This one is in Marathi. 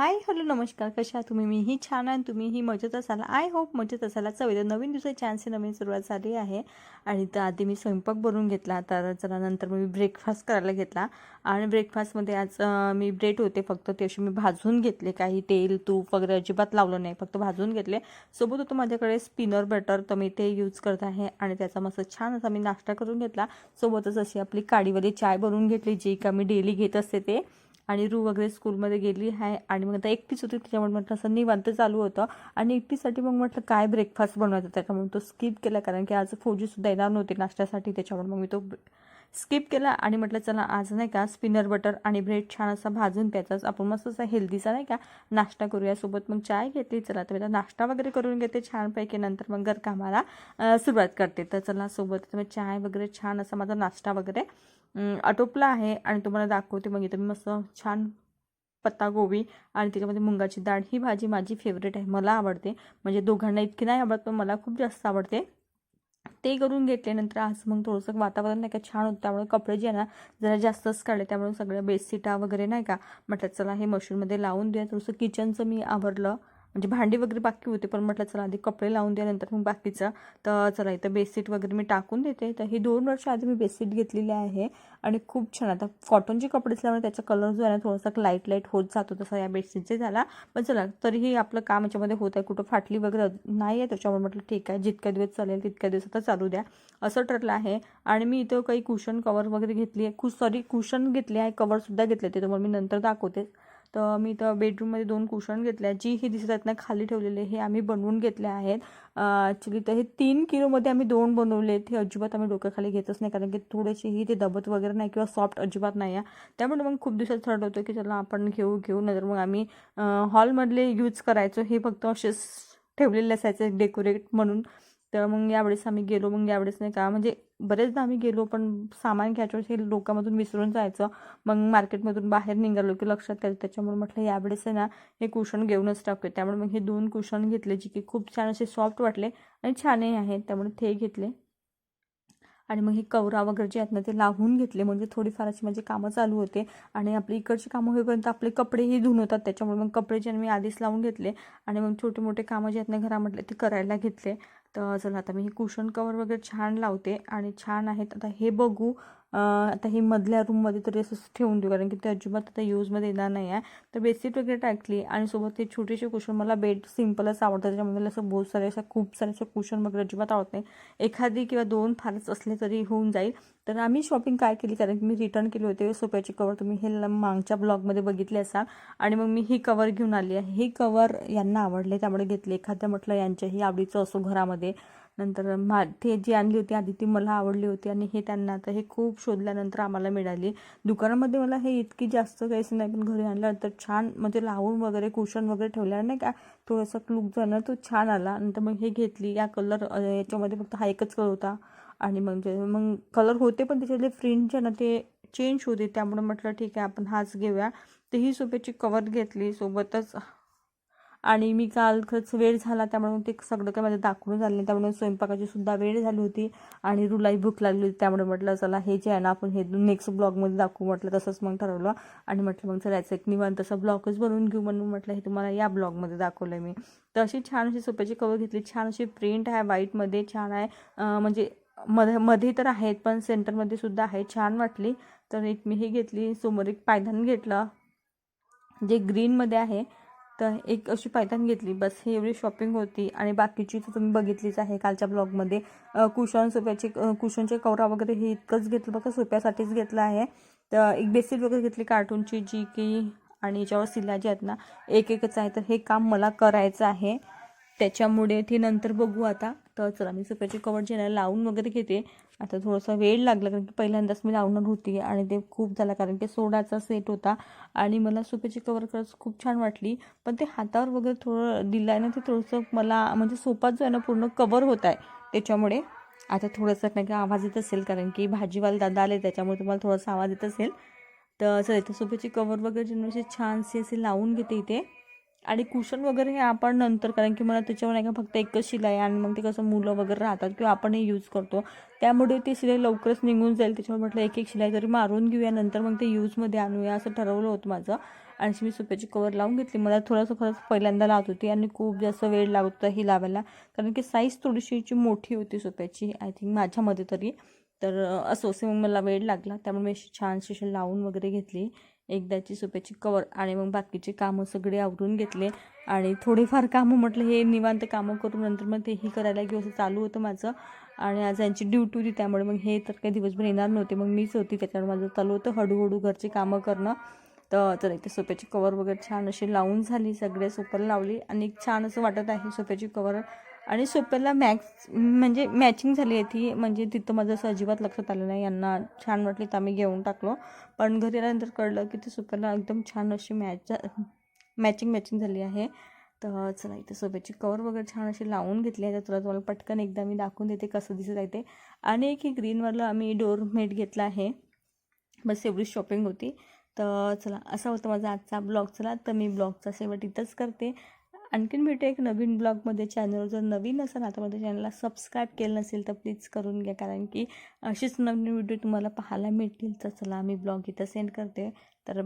हाय हॅलो नमस्कार. कशा आहात तुम्ही? मीही छान आहे आणि तुम्हीही मजेत असाल. आय होप मजेत असायला तर नवीन दिवसाची छानशी नवीन सुरुवात झाली आहे. आणि तर आधी मी स्वयंपाक बनवून घेतला. तर चला नंतर मी ब्रेकफास्ट करायला घेतला. आणि ब्रेकफास्टमध्ये आज मी ब्रेड होते. फक्त ते असे मी भाजून घेतले. काही तेल तूप वगैरे अजिबात लावलं नाही. फक्त भाजून घेतले. सोबत होतं माझ्याकडे स्पिनर बटर तर मी ते यूज करत आहे. आणि त्याचा मस्त छान असा मी नाश्ता करून घेतला. सोबतच अशी आपली काडीवाली चाय बनवून घेतली जी का मी डेली घेत असते ते. आणि रू वगैरे स्कूलमध्ये गेली आहे आणि मग आता एकटीच होती त्याच्यामुळे म्हटलं असं निवांत चालू होतं. आणि एकटीसाठी मग म्हटलं काय ब्रेकफास्ट बनवायचा? त्याच्यामुळे तो स्किप केला कारण की आज फौजीसुद्धा येणार नव्हती नाश्त्यासाठी. त्याच्यामुळे मग मी तो स्किप केला आणि म्हटलं चला आज नाही का स्पिनर बटर आणि ब्रेड छान असा भाजून प्यायचाच आपण मस्त असा हेल्दीचा नाही का नाश्ता करूया. सोबत मग चाय घेतली. चला तर मी आता नाश्ता वगैरे करून घेते छानपैकी. नंतर मग घरकामाला कामाला सुरुवात करते. तर चला सोबत मग चाय वगैरे छान असा माझा नाश्ता वगैरे आटोपला आहे आणि तुम्हाला दाखवते मग इथं मी मस्त छान पत्ता गोबी आणि त्याच्यामध्ये मुंगाची डाळ. ही भाजी माझी फेवरेट आहे मला आवडते. म्हणजे दोघांना इतकी नाही आवडत पण मला खूप जास्त आवडते. ते करून घेतल्यानंतर आज मग थोडंसं वातावरण नाही का छान होतं. त्यामुळे कपडे जे आहे ना जरा जास्तच काढले. त्यामुळे सगळ्या बेडशीटा वगैरे नाही का. म्हटलं चला हे मशीनमध्ये लावून द्या थोडंसं किचनचं मी आवरलं. म्हणजे भांडी वगैरे बाकी होते पण म्हटलं चला आधी कपडे लावून द्या नंतर मग बाकीचं. तर चला इथं बेडशीट वगैरे मी टाकून देते. तर ही दोन वर्ष आधी मी बेडशीट घेतलेली आहे आणि खूप छान. आता कॉटनचे कपडे असल्यामुळे त्याचा कलर जो आहे ना थोडासा लाइट लाइट होत जातो तसा या बेडशीटचे झाला. पण चला तरीही आपलं काम याच्यामध्ये होत आहे. कुठं फाटली वगैरे नाही आहे त्याच्यामुळे म्हटलं ठीक आहे. जितक्या दिवस चालेल तितक्या दिवस आता चालू द्या. असं ठरलं आहे. आणि मी इथं काही कुशन कवर वगैरे घेतली आहे. खूप सॉरी कुशन घेतले आहे. कवरसुद्धा घेतले ते तुम्हाला मी नंतर दाखवते. तर मी तर बेडरूममध्ये दोन कुशन घेतल्या जी ही दिसत आहेत ना खाली ठेवलेले हे आम्ही बनवून घेतले आहेत. ॲक्च्युली तर हे तीन किलोमध्ये आम्ही दोन बनवले हे अजिबात आम्ही डोक्याखाली घेतच नाही कारण की थोडेसेही ते दबत वगैरे नाही किंवा सॉफ्ट अजिबात नाही आहे. त्यामुळे मग खूप दिवसात ठरलं होतं की चला आपण घेऊ घेऊ नंतर मग आम्ही हॉलमधले यूज करायचो. हे फक्त असेच ठेवलेले असायचे डेकोरेट म्हणून. तर मग यावेळेस आम्ही गेलो मग यावेळेस नाही का म्हणजे बरेचदा आम्ही गेलो पण सामान घ्यायच्या हे लोकांमधून विसरून जायचं. मग मार्केटमधून बाहेर निघालो की लक्षात त्याचं त्याच्यामुळे म्हटलं यावेळेस आहे ना हे कुशन घेऊनच टाकूया. त्यामुळे मग हे दोन कुशन घेतले जे की खूप छान असे सॉफ्ट वाटले आणि छानही आहेत त्यामुळे ते घेतले. आणि मग हे कवरा वगैरे जे आहेत ना ते लावून घेतले म्हणजे थोडीफार अशी माझी कामं चालू होते. आणि आपली इकडची कामं होईपर्यंत आपले कपडेही धुवून होतात त्याच्यामुळे मग कपडे जे मी आधीच लावून घेतले. आणि मग छोटे मोठे कामं जे आहेत ना घरामधले ते करायला घेतले. तर चला आता मी हे कुशन कवर वगैरे छान लावते. आणि छान आहेत. आता हे बघू. आता ही मधल्या रूममध्ये तरी असं ठेवून देऊ कारण की ते अजिबात आता यूजमध्ये येणार नाही आहे तर बेडशीट वगैरे टाकली आणि सोबत ते छोटेसे कुशन मला बेड सिम्पलच आवडतं. त्याच्यामध्ये असं बहुत सारे असं खूप सारे असं कुशन वगैरे अजिबात आवडत नाही. एखादी किंवा दोन फारच असले तरी होऊन जाईल. तर आम्ही शॉपिंग काय केली कारण की मी रिटर्न केले होते सोप्याचे कवर तुम्ही हे मागच्या ब्लॉगमध्ये बघितले असाल. आणि मग मी ही कवर घेऊन आली आहे. हे कवर यांना आवडले त्यामुळे घेतले. एखाद्या म्हटलं यांच्याही आवडीचं असो घरामध्ये. नंतर मा ते जी आणली होती आधी ती मला आवडली होती आणि हे त्यांना आता हे खूप शोधल्यानंतर आम्हाला मिळाली. दुकानामध्ये मला हे इतकी जास्त काहीच नाही पण घरी आणल्यानंतर छान म्हणजे लावून वगैरे कुशन वगैरे ठेवल्यावर नाही का थोडासा लुक जाणार तो छान आला. नंतर मग हे घेतली. या कलर याच्यामध्ये फक्त हा एकच कलर होता. आणि मग मग कलर होते पण त्याच्यातले फ्रिंट जे ना ते चेंज होते. त्यामुळे म्हटलं ठीक आहे आपण हाच घेऊया. तर ही सोप्याची कवर घेतली. सोबतच आणि मी काल खरंच वेळ झाला त्यामुळे ते सगळं काही माझं दाखवून झालं नाही. त्यामुळे स्वयंपाकाची सुद्धा वेळ झाली होती आणि रुलाई भूक लागली होती त्यामुळे म्हटलं चला हे जे आहे ना आपण हे नेक्स्ट ब्लॉगमध्ये दाखवू म्हटलं तसंच मग ठरवलं. आणि म्हटलं मग चलायचं एक निवांत तसं ब्लॉगच बनवून घेऊ म्हणून म्हटलं हे तुम्हाला या ब्लॉगमध्ये दाखवलं मी. तर अशी छान अशी सोप्याची कवर घेतली छान अशी प्रिंट आहे व्हाईटमध्ये छान आहे म्हणजे मध्ये मध्ये तर आहेत पण सेंटरमध्ये सुद्धा आहे छान वाटली. तर एक मी ही घेतली समोर एक पायदान घेतलं जे ग्रीनमध्ये आहे. तर एक अशी पायथान घेतली. बस हे एवढी शॉपिंग होती. आणि बाकीची तर तुम्ही बघितलीच आहे. कालच्या ब्लॉगमध्ये कुशन सोप्याचे कुशनचे कवरा वगैरे हे इतकंच घेतलं. बघा सोप्यासाठीच घेतलं आहे. तर एक बेसिल वगैरे घेतली कार्टूनची जी की आणि याच्यावर सिला जे आहेत ना एक एकच आहे. तर हे काम मला करायचं आहे. त्याच्यामुळे ती नंतर बघू आता. तर चला मी सोफ्याचे कवर जे आहे ना लावून वगैरे घेते. आता थोडासा वेळ लागला कारण की पहिल्यांदाच मी लावणार होती आणि ते खूप झाला कारण की सोडाचा सेट होता. आणि मला सोफ्याची कवर खरंच खूप छान वाटली. पण ते हातावर वगैरे थोडं दिलं आहे ना ते थोडंसं मला म्हणजे सोपा जो आहे ना पूर्ण कवर होत आहे. त्याच्यामुळे आता थोडंसं नाही का आवाज येत असेल कारण की भाजीवाला दादा आले त्याच्यामुळे तुम्हाला थोडासा आवाज येत असेल. तर चला इथे सोप्याची कवर वगैरे जे असे छानसे असे लावून घेते इथे. आणि कुशन वगैरे हे आपण नंतर कारण की मला त्याच्यावर नाही का फक्त एकच शिलाई आणि मग ते कसं मुलं वगैरे राहतात किंवा आपणही यूज करतो त्यामुळे ती शिलाई लवकरच निघून जाईल. त्याच्यामुळे म्हटलं एक एक शिलाई तरी मारून घेऊया नंतर मग ते यूजमध्ये आणूया असं ठरवलं होतं माझं. आणि मी सोप्याची कवर लावून घेतली. मला थोडंसं खरंच पहिल्यांदा लावत होती आणि खूप जास्त वेळ लागत होता ही लावायला. कारण की साईज थोडीशी मोठी होती सोप्याची आय थिंक माझ्यामध्ये तरी. तर असं मग मला वेळ लागला. त्यामुळे मी अशी छानशी अशी लावून वगैरे घेतली. एकदाची सोप्याची कवर आणि मग बाकीचे कामं सगळे आवरून घेतले. आणि थोडेफार कामं म्हटलं हे निवांत कामं करून नंतर मग तेही करायला घेऊ असं चालू होतं माझं. आणि आज यांची ड्युटी होती त्यामुळे मग हे तर काही दिवसभर येणार नव्हते. मग मीच होती त्याच्यामुळे माझं चालू होतं. हळूहळू घरचे कामं करणं. तर तर इथे सोप्याची कवर वगैरे छान अशी लावून झाली. सगळे सोपर लावली. आणि एक छान असं वाटत आहे सोप्याची कवर आणि सोप्याला मॅक्स म्हणजे मॅचिंग झाली आहे ती म्हणजे तिथं माझं असं अजिबात लक्षात आलं नाही. यांना छान वाटली तर आम्ही घेऊन टाकलो. पण घरी आल्यानंतर कळलं की ते सोप्याला एकदम छान अशी मॅच मॅचिंग मॅचिंग झाली आहे. तर चला इथे सोप्याची कवर वगैरे छान अशी लावून घेतली आहे. तर तुला तुम्हाला पटकन एकदा मी दाखवून देते कसं दिसत आहे ते. आणि एक ही ग्रीनवाला आम्ही डोरमेट घेतला आहे. बस एवढी शॉपिंग होती. तर चला असा होता माझा आजचा ब्लॉग चला तर मी ब्लॉगचा शेवट इथंच करते. आणखीन भेटू एक नवीन ब्लॉगमध्ये चॅनल जर नवीन असेल आता माझ्या चॅनलला सबस्क्राईब केलं नसेल तर प्लीज करून घ्या. कारण की अशीच नवीन व्हिडिओ तुम्हाला पाहायला मिळतील. तर चला मी ब्लॉग इथं सेंड करते. तर बाय